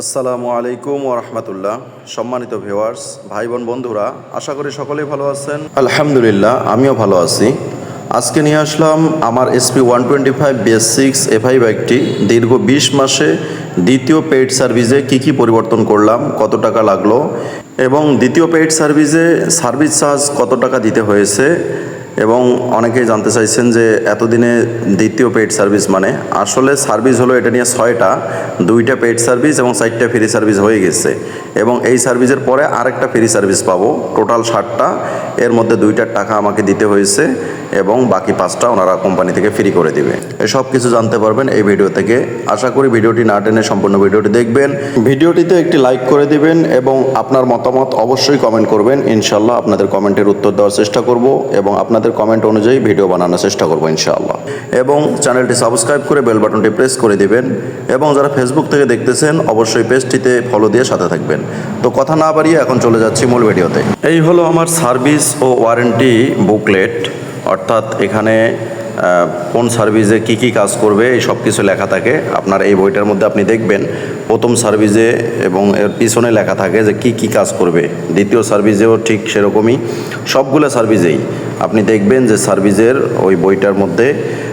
আসসালামু আলাইকুম ওরহমতুল্লাহ সম্মানিত ভিউয়ার্স ভাই বোন বন্ধুরা, আশা করি সকলেই ভালো আছেন। আলহামদুলিল্লাহ, আমিও ভালো আছি। আজকে নিয়ে আসলাম আমার SP one twenty five BS six FI বাইকটি দীর্ঘ বিশ মাসে দ্বিতীয় পেইড সার্ভিসে কি কি পরিবর্তন করলাম, কত টাকা লাগল এবং দ্বিতীয় পেইড সার্ভিসে সার্ভিস চার্জ কত টাকা দিতে হয়েছে এবং অনেকেই জানতে চাইছেন যে এতদিনে দ্বিতীয় পেইড সার্ভিস মানে। আসলে সার্ভিস হলো এটা নিয়ে ছয়টা, দুইটা পেইড সার্ভিস এবং চারটা ফ্রি সার্ভিস হয়ে গেছে। এবং এই সার্ভিসের পরে আরেকটা ফ্রি সার্ভিস পাবো টোটাল ষাটটা। এর মধ্যে দুইটার টাকা আমাকে দিতে হয়েছে। এবং বাকি পাঁচটা ওনারা কোম্পানি থেকে ফ্রি করে দিবে। এসব কিছু জানতে পারবেন এই ভিডিও থেকে। আশা করি ভিডিওটি না টেনে সম্পূর্ণ ভিডিওটি দেখবেন। ভিডিওটিতে একটি লাইক করে দিবেন এবং আপনার মতামত অবশ্যই কমেন্ট করবেন। ইনশাল্লাহ আপনাদের কমেন্টের উত্তর দেওয়ার চেষ্টা করব এবং আপনাদের কমেন্ট অনুযায়ী ভিডিও বানানোর চেষ্টা করব ইনশাআল্লাহ। এবং চ্যানেলটি সাবস্ক্রাইব করে বেল বাটনটি প্রেস করে দিবেন এবং যারা ফেসবুক থেকে দেখতেছেন, অবশ্যই পেজটিতে ফলো দিয়ে সাথে থাকবেন। তো কথা না বাড়িয়ে এখন চলে যাচ্ছি মূল ভিডিওতে এই হলো আমার সার্ভিস ও ওয়ারেন্টি বুকলেট অর্থাৎ এখানে কোন সার্ভিসে কি কি কাজ করবে, এই সব কিছু লেখা থাকে। আপনার এই বইটার মধ্যে আপনি দেখবেন, প্রথম সার্ভিসে এবং এর পিছনে লেখা থাকে যে কি কি কাজ করবে। দ্বিতীয় সার্ভিসেও ঠিক সেরকমই, সবগুলো সার্ভিসেই। আপনি দেখবেন যে সার্ভিসের ওই বইটার মধ্যে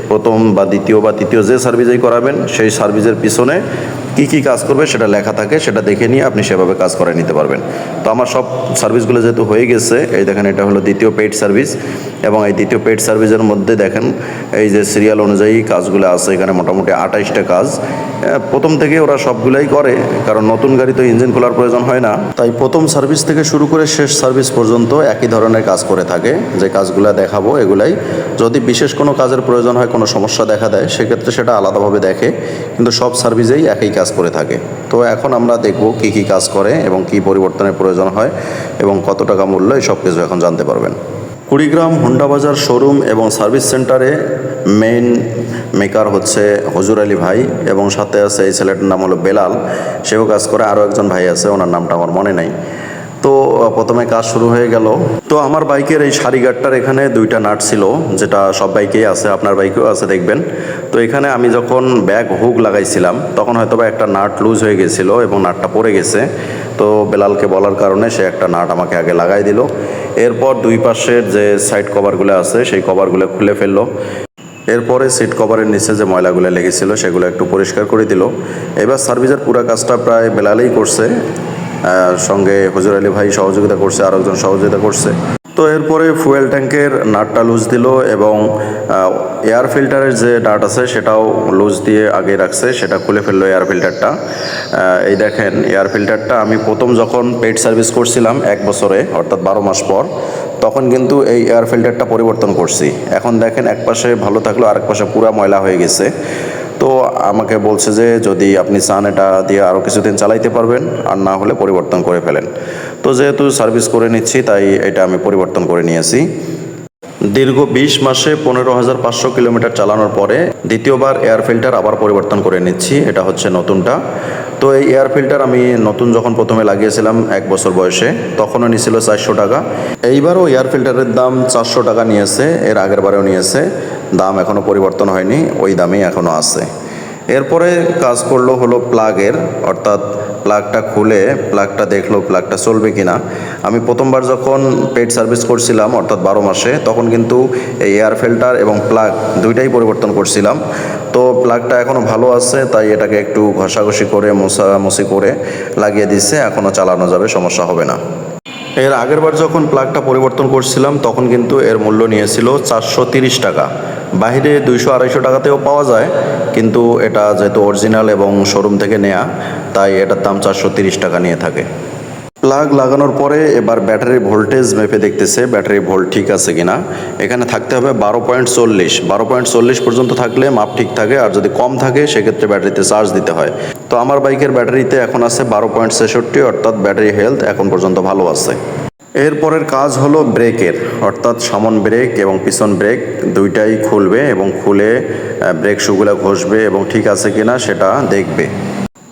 প্রথম বা দ্বিতীয় বা তৃতীয় যে সার্ভিসেই করাবেন, সেই সার্ভিসের পিছনে কি কি কাজ করবে সেটা লেখা থাকে, সেটা দেখে নিয়ে আপনি সেভাবে কাজ করে নিতে পারবেন। তো আমার সব সার্ভিসগুলো যেহেতু হয়ে গেছে, এই দেখেন এটা হলো দ্বিতীয় পেইড সার্ভিস এবং এই দ্বিতীয় পেইড সার্ভিসের মধ্যে দেখেন এই যে সিরিয়াল অনুযায়ী কাজগুলো আছে, এখানে মোটামুটি আঠাইশটা কাজ। প্রথম থেকে ওরা সবগুলাই করে, কারণ নতুন গাড়ি তো ইঞ্জিন খোলার প্রয়োজন হয় না। তাই প্রথম সার্ভিস থেকে শুরু করে শেষ সার্ভিস পর্যন্ত একই ধরনের কাজ করে থাকে, যে কাজগুলো দেখাবো এগুলাই। যদি বিশেষ কোনো কাজের প্রয়োজন হয়, কোনো সমস্যা দেখা দেয়, সেক্ষেত্রে সেটা আলাদাভাবে দেখে, কিন্তু সব সার্ভিসেই একই কাজ করে থাকে। তো এখন আমরা দেখব কি কি কাজ করে এবং কি পরিবর্তনের প্রয়োজন হয় এবং কত টাকা মূল্য এই সব কিছু এখন জানতে পারবেন। কুড়িগ্রাম, হুন্ডা বাজার শোরুম এবং সার্ভিস সেন্টারে মেইন মেকার হচ্ছে হজুর আলী ভাই এবং সাথে আছে এই ছেলেটার নাম হলো বেলাল। সেও কাজ করে। আরও একজন ভাই আছে, ওনার নামটা আমার মনে নাই। তো প্রথমে কাজ শুরু হয়ে গেল। তো আমার বাইকের এই সারি গার্ডটার এখানে দুইটা নাট ছিল, যেটা সব বাইকেই আছে, আপনার বাইকেও আছে, দেখবেন। তো এখানে আমি যখন ব্যাগ হুক লাগাইছিলাম, তখন হয়তো বা একটা নাট লুজ হয়ে গেছিল এবং নাটটা পড়ে গেছে। তো বেলালকে বলার কারণে সে একটা নাট আমাকে আগে লাগাই দিল। এরপর দুই পাশের যে সাইড কভারগুলো আছে, সেই কভারগুলো খুলে ফেলল। এরপরে সিট কভারের নিচে যে ময়লাগুলো লেগেছিল, সেগুলো একটু পরিষ্কার করে দিল। এবার সার্ভিসের পুরো কাজটা প্রায় বেলালেই করছে। সঙ্গে হজুর আলী ভাই সহযোগিতা করছে আর একজন সহযোগিতা করছে। তো এরপরে ফুয়েল ট্যাঙ্কের নাটটা লুজ দিল এবং এয়ার ফিল্টারের যে নাট আছে সেটাও লুজ দিয়ে আগে রাখছে, সেটা খুলে ফেলল এয়ার ফিল্টারটা। এই দেখেন, এয়ার ফিল্টারটা আমি প্রথম যখন পেড সার্ভিস করছিলাম এক বছরে, অর্থাৎ বারো মাস পর, তখন কিন্তু এই এয়ার ফিল্টারটা পরিবর্তন করছি। এখন দেখেন এক পাশে ভালো থাকল, আরেক পাশে পুরা ময়লা হয়ে গেছে। তো আমাকে বলছে যে যদি আপনি চান এটা দিয়ে আরও কিছুদিন চালাইতে পারবেন, আর না হলে পরিবর্তন করে ফেলেন। তো যেহেতু সার্ভিস করে নিচ্ছি, তাই এটা আমি পরিবর্তন করে নিয়েছি। দীর্ঘ বিশ মাসে পনেরো হাজার পাঁচশো কিলোমিটার চালানোর পরে দ্বিতীয়বার এয়ার ফিল্টার আবার পরিবর্তন করে নিচ্ছি, এটা হচ্ছে নতুনটা। তো এই এয়ার ফিল্টার আমি নতুন যখন প্রথমে লাগিয়েছিলাম এক বছর বয়সে, তখনও নিয়েছিল চারশো টাকা। এইবারও এয়ার ফিল্টারের দাম চারশো টাকা নিয়েছে, এর আগের বারেও নিয়েছে। দাম এখনও পরিবর্তন হয়নি, ওই দামেই এখনও আছে। এরপরে কাজ করল হলো প্লাগের, অর্থাৎ প্লাগটা খুলে, প্লাগটা দেখল প্লাগটা চলবে কি না আমি প্রথমবার যখন পেড সার্ভিস করছিলাম, অর্থাৎ বারো মাসে, তখন কিন্তু এই এয়ার ফিল্টার এবং প্লাগ দুইটাই পরিবর্তন করছিলাম। তো প্লাগটা এখনও ভালো আছে, তাই এটাকে একটু ঘষাঘষি করে, মোছামুছি করে লাগিয়ে দিচ্ছে এখনও চালানো যাবে, সমস্যা হবে না। এর আগের বার যখন প্লাগটা পরিবর্তন করছিলাম, তখন কিন্তু এর মূল্য নিয়েছিল চারশো তিরিশ টাকা। বাইরে দুইশো আড়াইশো টাকাতেও পাওয়া যায়, কিন্তু এটা যেহেতু অরিজিনাল এবং শোরুম থেকে নেয়া, তাই এটার দাম চারশো তিরিশ টাকা নিয়ে থাকে। প্লাগ লাগানোর পরে এবার ব্যাটারির ভোল্টেজ মেপে দেখতেছে ব্যাটারির ভোল্ট ঠিক আছে কিনা। এখানে থাকতে হবে বারো পয়েন্ট চল্লিশ। বারো পয়েন্ট চল্লিশ পর্যন্ত থাকলে মাপ ঠিক থাকে, আর যদি কম থাকে সেক্ষেত্রে ব্যাটারিতে চার্জ দিতে হয়। তো আমার বাইকের ব্যাটারিতে এখন আছে বারো পয়েন্ট ছেষট্টি, অর্থাৎ ব্যাটারি হেলথ এখন পর্যন্ত ভালো আছে। এরপরের কাজ হলো ব্রেকের, অর্থাৎ সামন ব্রেক এবং পিছন ব্রেক দুইটাই খুলবে এবং খুলে ব্রেক শুগুলো ঘষবে এবং ঠিক আছে কিনা সেটা দেখবে।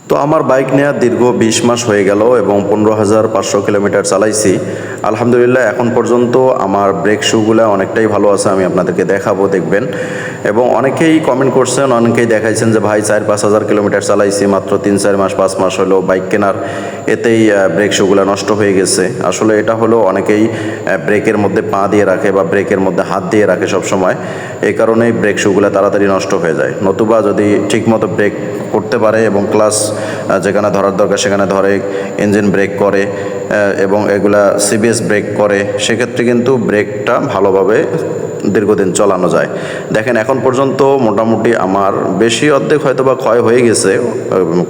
তো আমার বাইক নেওয়া দীর্ঘ বিশ মাস হয়ে গেল এবং পনেরো হাজার পাঁচশো কিলোমিটার চালাইছি। আলহামদুলিল্লাহ, এখন পর্যন্ত আমার ব্রেক শুগুলো অনেকটাই ভালো আছে, আমি আপনাদেরকে দেখাবো, দেখবেন। এবং অনেকেই কমেন্ট করছেন, অনেকেই দেখাইছেন যে, ভাই, চার পাঁচ হাজার কিলোমিটার চালাইছি, মাত্র তিন, চার মাস, পাঁচ মাস হলো বাইক কেনার, এতেই ব্রেক শুগুলো নষ্ট হয়ে গেছে। আসলে এটা হলো অনেকেই ব্রেকের মধ্যে পা দিয়ে রাখে বা ব্রেকের মধ্যে হাত দিয়ে রাখে সব সময় এই কারণেই ব্রেক শুগুলো তাড়াতাড়ি নষ্ট হয়ে যায়। নতুবা যদি ঠিকমতো ব্রেক করতে পারে এবং ক্লাস যেখানে ধরার দরকার, সেখানে ধরে ইঞ্জিন ব্রেক করে এবং এগুলা সিবিএস ব্রেক করে সেক্ষেত্রে কিন্তু ব্রেকটা ভালোভাবে দীর্ঘদিন চালানো যায়। দেখেন, এখন পর্যন্ত মোটামুটি আমার বেশি অর্ধেক হয়তো বা ক্ষয় হয়ে গেছে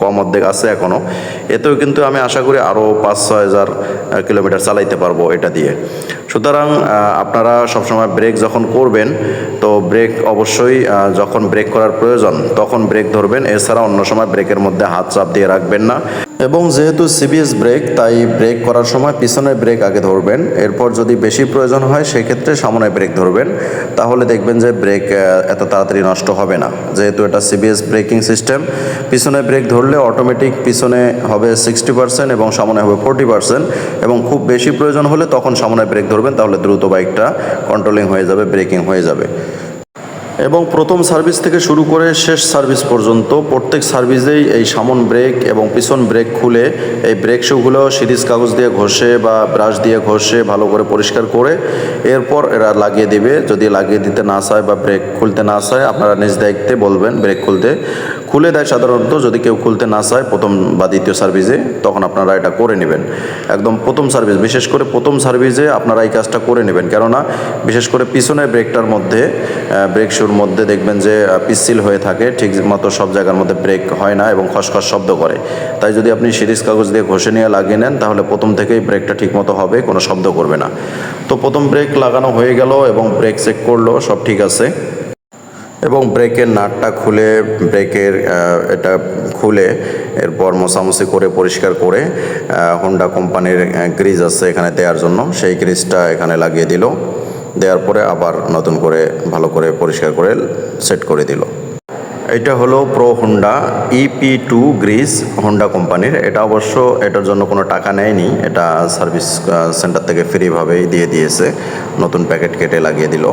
কম অর্ধেক আছে এখনও এতেও কিন্তু আমি আশা করি আরও পাঁচ ছয় হাজার কিলোমিটার চালাইতে পারব এটা দিয়ে। সুতরাং আপনারা সবসময় ব্রেক যখন করবেন, তো ব্রেক অবশ্যই যখন ব্রেক করার প্রয়োজন, তখন ব্রেক ধরবেন। এছাড়া অন্য সময় ব্রেকের মধ্যে হাত চাপ দিয়ে রাখবেন না। এবং যেহেতু সিবিএস ব্রেক, তাই ব্রেক করার সময় পিছনের ব্রেক আগে ধরবেন। এরপর যদি বেশি প্রয়োজন হয়, সেক্ষেত্রে সামনে ব্রেক ধরবেন। তাহলে দেখবেন যে ব্রেক এত তাড়াতাড়ি নষ্ট হবে না। যেহেতু এটা সিবিএস ব্রেকিং সিস্টেম পিছনে ব্রেক ধরলে অটোমেটিক পিছনে হবে সিক্সটি পার্সেন্ট এবং সামনে হবে ফোরটি পার্সেন্ট এবং খুব বেশি প্রয়োজন হলে তখন সামনে ব্রেক ধরবেন, তাহলে দ্রুত বাইকটা কন্ট্রোলিং হয়ে যাবে ব্রেকিং হয়ে যাবে। এবং প্রথম সার্ভিস থেকে শুরু করে শেষ সার্ভিস পর্যন্ত প্রত্যেক সার্ভিসেই এই সামন ব্রেক এবং পিছন ব্রেক খুলে এই ব্রেক শুগুলো সিরিজ কাগজ দিয়ে ঘষে বা ব্রাশ দিয়ে ঘষে ভালো করে পরিষ্কার করে এরপর এরা লাগিয়ে দিবে। যদি লাগিয়ে দিতে না চায় বা ব্রেক খুলতে না চায়, আপনারা নিজ দায়িত্বে বলবেন ব্রেক খুলতে। খুলে দেয় সাধারণত, যদি কেউ খুলতে না চায় প্রথম বা দ্বিতীয় সার্ভিসে তখন আপনারা এটা করে নেবেন। একদম প্রথম সার্ভিস বিশেষ করে প্রথম সার্ভিসে আপনারা এই কাজটা করে নেবেন। কেননা, বিশেষ করে পিছনের ব্রেকটার মধ্যে ব্রেক শুর মধ্যে দেখবেন যে পিচ্ছিল হয়ে থাকে, ঠিক মতো সব জায়গার মধ্যে ব্রেক হয় না এবং খসখস শব্দ করে। তাই যদি আপনি সিরিজ কাগজ দিয়ে ঘষে নিয়ে লাগিয়ে নেন, তাহলে প্রথম থেকেই ব্রেকটা ঠিকমতো হবে, কোনো শব্দ করবে না। তো প্রথম ব্রেক লাগানো হয়ে গেল এবং ব্রেক চেক করল, সব ঠিক আছে। এবং ব্রেকের নাটটা খুলে, ব্রেকের এটা খুলে, এরপর মোছামুছি করে, পরিষ্কার করে হোন্ডা কোম্পানির গ্রিজ আছে এখানে দেওয়ার জন্য। সেই গ্রিজটা এখানে লাগিয়ে দিল। দেওয়ার পরে আবার নতুন করে, ভালো করে পরিষ্কার করে সেট করে দিল। এটা হলো pro Honda EP two grease Honda কোম্পানির। এটা অবশ্য এটার জন্য কোনো টাকা নেয়নি। এটা সার্ভিস সেন্টার থেকে ফ্রিভাবেই দিয়ে দিয়েছে। নতুন প্যাকেট কেটে লাগিয়ে দিল।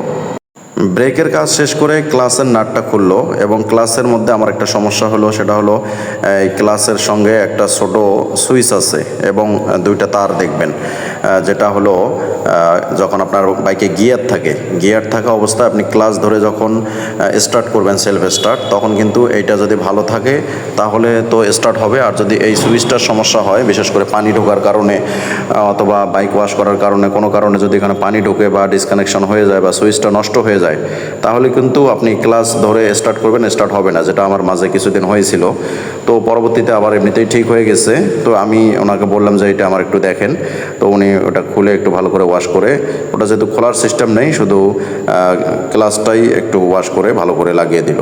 ব্রেকের কাজ শেষ করে ক্লাসের নাটটা খুললো এবং ক্লাসের মধ্যে আমার একটা সমস্যা হলো, সেটা হলো, এই ক্লাসের সঙ্গে একটা ছোট সুইচ আছে এবং দুইটা তার দেখবেন। যেটা হলো যখন আপনার বাইকে গিয়ার থাকে গিয়ার থাকা অবস্থায় আপনি ক্লাস ধরে যখন স্টার্ট করবেন সেলফ স্টার্ট তখন কিন্তু এইটা যদি ভালো থাকে, তাহলে তো স্টার্ট হবে। আর যদি এই সুইচটার সমস্যা হয়, বিশেষ করে পানি ঢোকার কারণে অথবা বাইক ওয়াশ করার কারণে, কোনো কারণে যদি এখানে পানি ঢোকে বা ডিসকানেকশন হয়ে যায় বা সুইচটা নষ্ট হয়ে যায়, তাহলে কিন্তু আপনি ক্লাস ধরে স্টার্ট করবেন স্টার্ট হবে না, যেটা আমার মাঝে কিছুদিন হয়েছিল। তো পরবর্তীতে আবার এমনিতেই ঠিক হয়ে গেছে। তো আমি ওনাকে বললাম যে এটা আমার একটু দেখেন। তো উনি ওটা খুলে একটু ভালো করে ওয়াশ করে, ওটা যেহেতু খোলার সিস্টেম নেই, শুধু ক্লাসটাই একটু ওয়াশ করে ভালো করে লাগিয়ে দিল।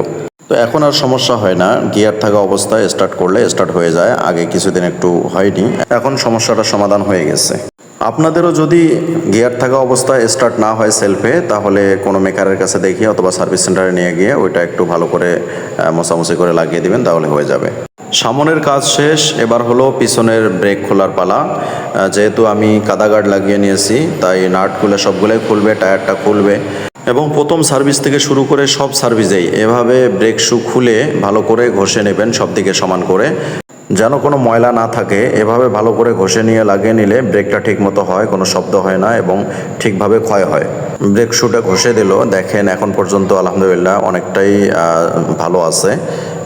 তো এখন আর সমস্যা হয় না গিয়ার থাকা অবস্থায় স্টার্ট করলে স্টার্ট হয়ে যায়, আগে কিছুদিন একটু হয়নি, এখন সমস্যাটা সমাধান হয়ে গেছে। আপনাদেরও যদি গিয়ার থাকা অবস্থায় স্টার্ট না হয় সেলফে তাহলে কোনো মেকারের কাছে দেখিয়ে অথবা সার্ভিস সেন্টারে নিয়ে গিয়ে ওইটা একটু ভালো করে মোছামুছি করে লাগিয়ে দিবেন, তাহলে হয়ে যাবে। সামনের কাজ শেষ, এবার হলো পিছনের ব্রেক খোলার পালা। যেহেতু আমি কাদা গার্ড লাগিয়ে নিয়েছি, তাই নাট খুলে সবগুলোই খুলবে, টায়ারটা খুলবে। এবং প্রথম সার্ভিস থেকে শুরু করে সব সার্ভিসেই এভাবে ব্রেক শু খুলে ভালো করে ঘষে নেবেন সব দিকে সমান করে। যেন কোনো ময়লা না থাকে, এভাবে ভালো করে ঘষে নিয়ে লাগিয়ে নিলে ব্রেকটা ঠিক মতো হয়, কোনো শব্দ হয় না এবং ঠিকভাবে ক্ষয় হয়। ব্রেক শুটা ঘষে দিল, দেখেন এখন পর্যন্ত আলহামদুলিল্লাহ অনেকটাই ভালো আছে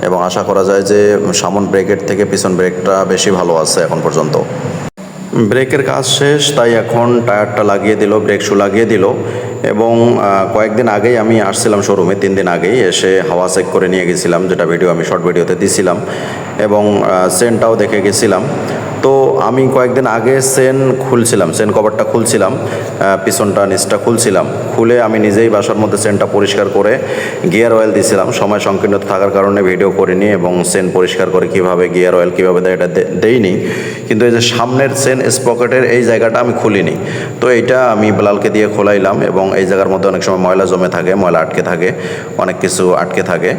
এবং আশা করা যায় যে সামন ব্রেকের থেকে পিছন ব্রেকটা বেশি ভালো আছে এখন পর্যন্ত। ব্রেকের কাজ শেষ, তাই এখন টায়ারটা লাগিয়ে দিল, ব্রেক শু লাগিয়ে দিল। এবং কয়েকদিন আগেই আমি আসছিলাম শোরুমে তিন দিন আগেই এসে হাওয়া চেক করে নিয়ে গেছিলাম, যেটা ভিডিও আমি শর্ট ভিডিওতে দিছিলাম এবং সেন্টটাও দেখে গেছিলাম। তো আমি কয়েকদিন আগে সেন খুলছিলাম, সেন কভারটা খুলছিলাম পিছনটা, নিচটা খুলছিলাম। খুলে আমি নিজেই বাসার মধ্যে সেনটা পরিষ্কার করে গিয়ার অয়েল দিছিলাম। সময় সংকীর্ণ থাকার কারণে ভিডিও করিনি এবং সেন পরিষ্কার করে কীভাবে গিয়ার অয়েল, কীভাবে দেয় এটা দেইনি। কিন্তু এই যে সামনের চেন স্পকেটের এই জায়গাটা আমি খুলিনি। তো এইটা আমি বেলালকে দিয়ে খোলাইলাম এবং এই জায়গার মধ্যে অনেক সময় ময়লা জমে থাকে, ময়লা আটকে থাকে, অনেক কিছু আটকে থাকে।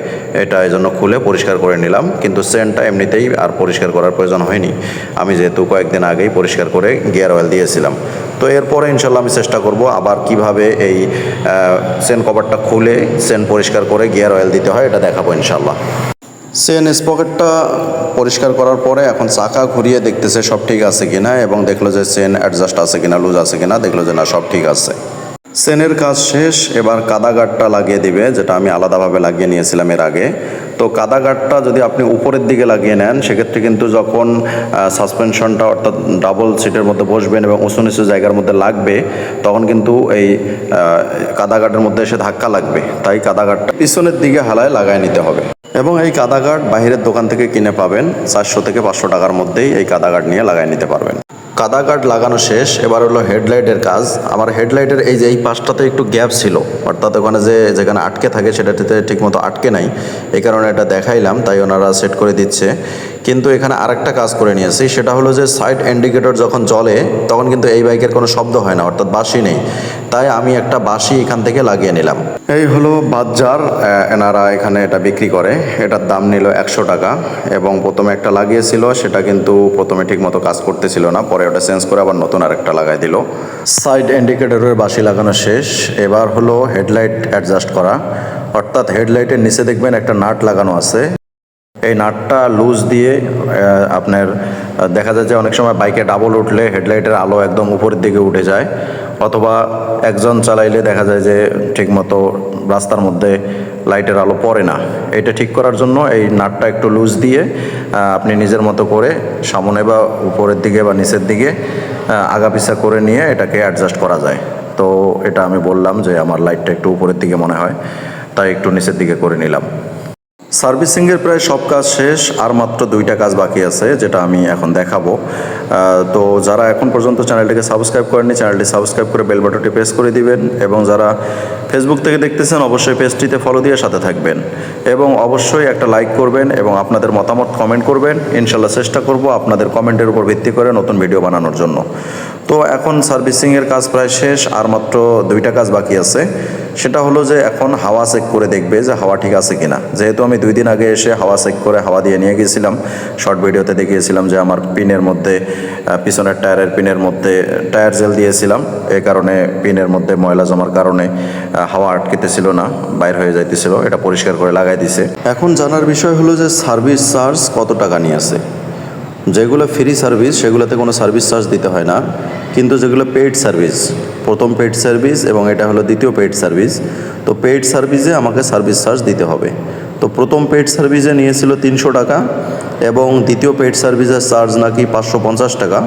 এটা এই জন্য খুলে পরিষ্কার করে নিলাম। কিন্তু চেনটা এমনিতেই আর পরিষ্কার করার প্রয়োজন হয়নি। আমি যেহেতু কয়েকদিন আগেই পরিষ্কার করে গিয়ার অয়েল দিয়েছিলাম। তো এরপরে ইনশাল্লাহ আমি চেষ্টা করব আবার কীভাবে এই চেন কভারটা খুলে চেন পরিষ্কার করে গিয়ার অয়েল দিতে হয়, এটা দেখাবো ইনশাল্লাহ। সেন স্পকেটটা পরিষ্কার করার পরে এখন চাকা ঘুরিয়ে দেখতেছে সব ঠিক আছে কিনা এবং দেখল যে চেন অ্যাডজাস্ট আছে কিনা লুজ আছে কিনা, দেখল যে না, সব ঠিক আছে। চেনের কাজ শেষ, এবার কাদা গার্ডটা লাগিয়ে দিবে, যেটা আমি আলাদাভাবে লাগিয়ে নিয়েছিলাম এর আগে। তো কাদা যদি আপনি উপরের দিকে লাগিয়ে নেন সেক্ষেত্রে কিন্তু যখন সাসপেনশনটা অর্থাৎ ডাবল সিটের মধ্যে বসবেন এবং উঁচু নিচু জায়গার মধ্যে লাগবে তখন কিন্তু এই আহ, কাদা গার্ডের মধ্যে এসে ধাক্কা লাগবে। তাই কাদা পিছনের দিকে হালায় লাগায় নিতে হবে। এবং এই কাদা গার্ড বাইরের দোকান থেকে কিনে পাবেন চারশো থেকে পাঁচশো টাকার মধ্যেই এই কাদা নিয়ে লাগাই নিতে পারবেন। কাদা গার্ড লাগানো শেষ এবার হলো হেডলাইটের কাজ। আমার হেডলাইটের এই যে এই পাশটাতে একটু গ্যাপ ছিল অর্থাৎ ওখানে যে যেখানে আটকে থাকে সেটাতে ঠিকমতো আটকে নাই। এই কারণে এটা দেখাইলাম, তাই ওনারা সেট করে দিচ্ছে। কিন্তু এখানে আরেকটা কাজ করে নিয়েছি, সেটা হলো যে সাইড ইন্ডিকেটর যখন চলে তখন কিন্তু এই বাইকের কোনো শব্দ হয় না, অর্থাৎ বাসি নেই। তাই আমি একটা বাসি এখান থেকে লাগিয়ে নিলাম। এই হলো বাজার এনারা এখানে এটা বিক্রি করে। এটার দাম নিল একশো টাকা এবং প্রথমে একটা লাগিয়েছিল, সেটা কিন্তু প্রথমে ঠিকমতো কাজ করতেছিল না, পরে ওটা চেঞ্জ করে আবার নতুন আরেকটা লাগাই দিল। সাইড ইন্ডিকেটরের বাসি লাগানো শেষ। এবার হলো হেডলাইট অ্যাডজাস্ট করা। অর্থাৎ হেডলাইটের নিচে দেখবেন একটা নাট লাগানো আছে। এই নাটটা লুজ দিয়ে আপনার দেখা যায় যে অনেক সময় বাইকে ডাবল উঠলে হেডলাইটের আলো একদম উপরের দিকে উঠে যায়। অথবা একজন চালাইলে দেখা যায় যে ঠিকমতো রাস্তার মধ্যে লাইটের আলো পড়ে না। এটা ঠিক করার জন্য এই নাটটা একটু লুজ দিয়ে আপনি নিজের মতো করে সামনে বা উপরের দিকে বা নিচের দিকে আগাপিছা করে নিয়ে এটাকে অ্যাডজাস্ট করা যায়। তো এটা আমি বললাম যে আমার লাইটটা একটু উপরের দিকে মনে হয়। তাই একটু নিচের দিকে করে নিলাম। সার্ভিসিংয়ের প্রায় সব কাজ শেষ, আর মাত্র দুইটা কাজ বাকি আছে, যেটা আমি এখন দেখাবো। তো যারা এখন পর্যন্ত চ্যানেলটিকে সাবস্ক্রাইব করেননি, চ্যানেলটি সাবস্ক্রাইব করে বেল বাটনটি প্রেস করে দিবেন এবং যারা ফেসবুক থেকে দেখতেছেন, অবশ্যই পেজটিতে ফলো দিয়ে সাথে থাকবেন। এবং অবশ্যই একটা লাইক করবেন এবং আপনাদের মতামত কমেন্ট করবেন। ইনশাল্লাহ চেষ্টা করব আপনাদের কমেন্টের উপর ভিত্তি করে নতুন ভিডিও বানানোর জন্য। তো এখন সার্ভিসিংয়ের কাজ প্রায় শেষ, আর মাত্র দুইটা কাজ বাকি আছে। সেটা হলো যে এখন হাওয়া চেক করে দেখবে যে হাওয়া ঠিক আছে কিনা। যেহেতু আমি দুই দিন আগে এসে হাওয়া চেক করে হাওয়া দিয়ে নিয়ে গিয়েছিলাম শর্ট ভিডিওতে দেখিয়েছিলাম যে আমার পিনের মধ্যে পিছনের টায়ারের পিনের মধ্যে টায়ার জেল দিয়েছিলাম। এই কারণে পিনের মধ্যে ময়লা জমার কারণে হাওয়া আটকেতেছিল না, বাইর হয়ে যাইতেছিল। এটা পরিষ্কার করে লাগাই দিছে। এখন জানার বিষয় হলো যে সার্ভিস চার্জ কত টাকা নিয়েছে যেগুলো ফ্রি সার্ভিস সেগুলোতে কোনো সার্ভিস চার্জ দিতে হয় না। কিন্তু যেগুলো পেইড সার্ভিস প্রথম পেইড সার্ভিস এবং এটা হলো দ্বিতীয় পেইড সার্ভিস তো পেইড সার্ভিসে আমাকে সার্ভিস চার্জ দিতে হবে। তো প্রথম পেইড সার্ভিসে নিয়েছিল তিনশো টাকা এবং দ্বিতীয় পেইড সার্ভিসের চার্জ নাকি পাঁচশো পঞ্চাশ টাকা,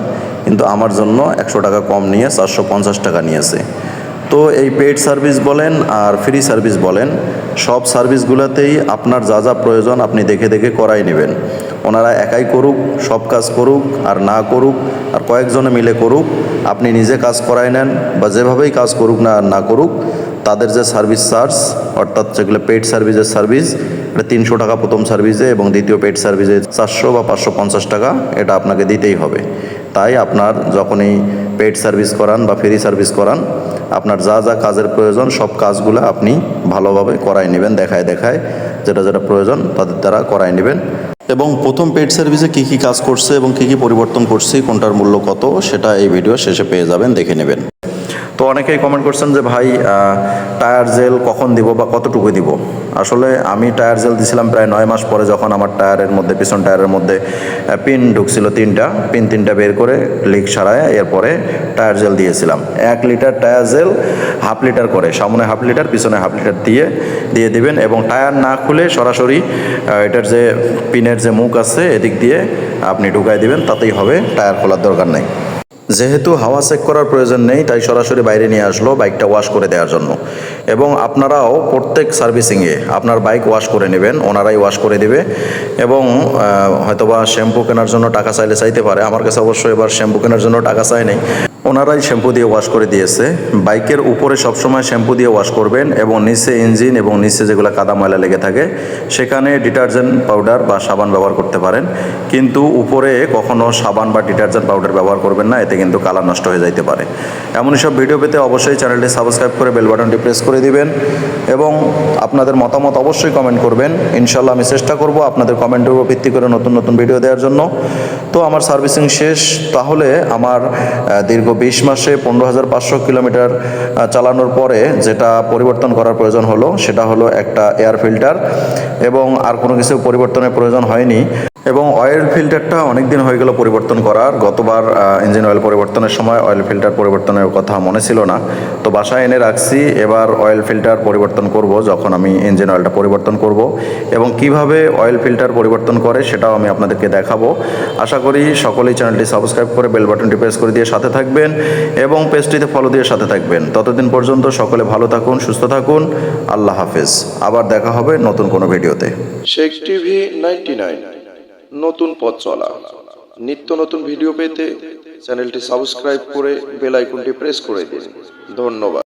কিন্তু আমার জন্য একশো টাকা কম নিয়ে চারশো পঞ্চাশ টাকা নিয়েছে। তো এই পেইড সার্ভিস বলেন আর ফ্রি সার্ভিস বলেন সব সার্ভিসগুলোতেই আপনার যা যা প্রয়োজন আপনি দেখে দেখে করাই নেবেন। ওনারা একাই করুক, সব কাজ করুক আর না করুক, আর কয়েকজনে মিলে করুক, আপনি নিজে কাজ করাই নেন বা যেভাবেই কাজ করুক না না করুক, তাদের যে সার্ভিস চার্জ, অর্থাৎ যেগুলো পেইড সার্ভিসের সার্ভিস, এটা তিনশো টাকা প্রথম সার্ভিসে এবং দ্বিতীয় পেইড সার্ভিসে চারশো বা পাঁচশো পঞ্চাশ টাকা এটা আপনাকে দিতেই হবে। তাই আপনার যখনই পেইড সার্ভিস করান বা ফ্রি সার্ভিস করান, আপনার যা যা কাজের প্রয়োজন, সব কাজগুলো আপনি ভালোভাবে করাই নেবেন, দেখায় দেখায় যেটা যেটা প্রয়োজন তাদের দ্বারা করাই নেবেন। এবং প্রথম পেড সার্ভিসে কি কি কাজ করছে এবং কি কি পরিবর্তন করছি, কোনটার মূল্য কত, সেটা এই ভিডিও শেষে পেয়ে যাবেন, দেখে নেবেন। তো অনেকেই কমেন্ট করছেন যে ভাই টায়ার জেল কখন দিব বা কতটুকু দিব? আসলে আমি টায়ার জেল দিছিলাম প্রায় নয় মাস পরে যখন আমার টায়ারের মধ্যে, পিছন টায়ারের মধ্যে পিন ঢুকছিল তিনটা পিন তিনটা বের করে লিক সারায় এরপরে টায়ার জেল দিয়েছিলাম। এক litre tyre gel half litre করে, সামনে হাফ লিটার পিছনে হাফ লিটার দিয়ে দিয়ে দিবেন এবং টায়ার না খুলে সরাসরি এটার যে পিনের যে মুখ আছে এদিক দিয়ে আপনি ঢুকাই দিবেন, তাতেই হবে টায়ার খোলার দরকার নেই। যেহেতু হাওয়া চেক করার প্রয়োজন নেই, তাই সরাসরি বাইরে নিয়ে আসলো বাইকটা ওয়াশ করে দেওয়ার জন্য। এবং আপনারাও প্রত্যেক সার্ভিসিংয়ে আপনার বাইক ওয়াশ করে নেবেন, ওনারাই ওয়াশ করে দেবে। এবং হয়তোবা শ্যাম্পু কেনার জন্য টাকা চাইলে চাইতে পারে। আমার কাছে অবশ্যই এবার শ্যাম্পু কেনার জন্য টাকা চাই নেই। ওনারাই শ্যাম্পু দিয়ে ওয়াশ করে দিয়েছে। বাইকের উপরে সবসময় শ্যাম্পু দিয়ে ওয়াশ করবেন এবং নিচে ইঞ্জিন এবং নিচে যেগুলো কাদা ময়লা লেগে থাকে, সেখানে ডিটারজেন্ট পাউডার বা সাবান ব্যবহার করতে পারেন। কিন্তু উপরে কখনো সাবান বা ডিটারজেন্ট পাউডার ব্যবহার করবেন না, এতে কিন্তু কালার নষ্ট হয়ে যাইতে পারে। এমনই সব ভিডিও পেতে অবশ্যই চ্যানেলটি সাবস্ক্রাইব করে বেল বাটনটি প্রেস করে দিবেন এবং আপনাদের মতামত অবশ্যই কমেন্ট করবেন। ইনশাল্লাহ আমি চেষ্টা করব আপনাদের কমেন্টের উপর ভিত্তি করে নতুন নতুন ভিডিও দেওয়ার জন্য। তো আমার সার্ভিসিং শেষ, তাহলে আমার দীর্ঘ বিশ মাসে পনেরো হাজার পাঁচশো কিলোমিটার চালানোর পরে যেটা পরিবর্তন করার প্রয়োজন হলো, সেটা হলো একটা এয়ার ফিল্টার এবং আর কোনো কিছু পরিবর্তনের প্রয়োজন হয়নি। এবং অয়েল ফিল্টারটা অনেক দিন হয়ে গেল পরিবর্তন করার। গতবার ইঞ্জিন অয়েল পরিবর্তনের সময় অয়েল ফিল্টার পরিবর্তনের কথা মনে ছিল না। তো বাসায় এনে রাখছি, এবার অয়েল ফিল্টার পরিবর্তন করব যখন আমি ইঞ্জিন অয়েলটা পরিবর্তন করব। এবং কীভাবে অয়েল ফিল্টার পরিবর্তন করে সেটাও আমি আপনাদেরকে দেখাবো। আশা করি সকলেই চ্যানেলটি সাবস্ক্রাইব করে বেল বাটনটি প্রেস করে দিয়ে সাথে থাকবেন এবং পেজটিতে ফলো দিয়ে সাথে থাকবেন। ততদিন পর্যন্ত সকলে ভালো থাকুন, সুস্থ থাকুন। আল্লাহ হাফেজ। আবার দেখা হবে নতুন কোনো ভিডিওতে। Sheikh TV ninety nine. নতুন পথ চলা। নিত্য নতুন ভিডিও পেতে চ্যানেলটি সাবস্ক্রাইব করে বেল আইকনটি প্রেস করে দিন। ধন্যবাদ।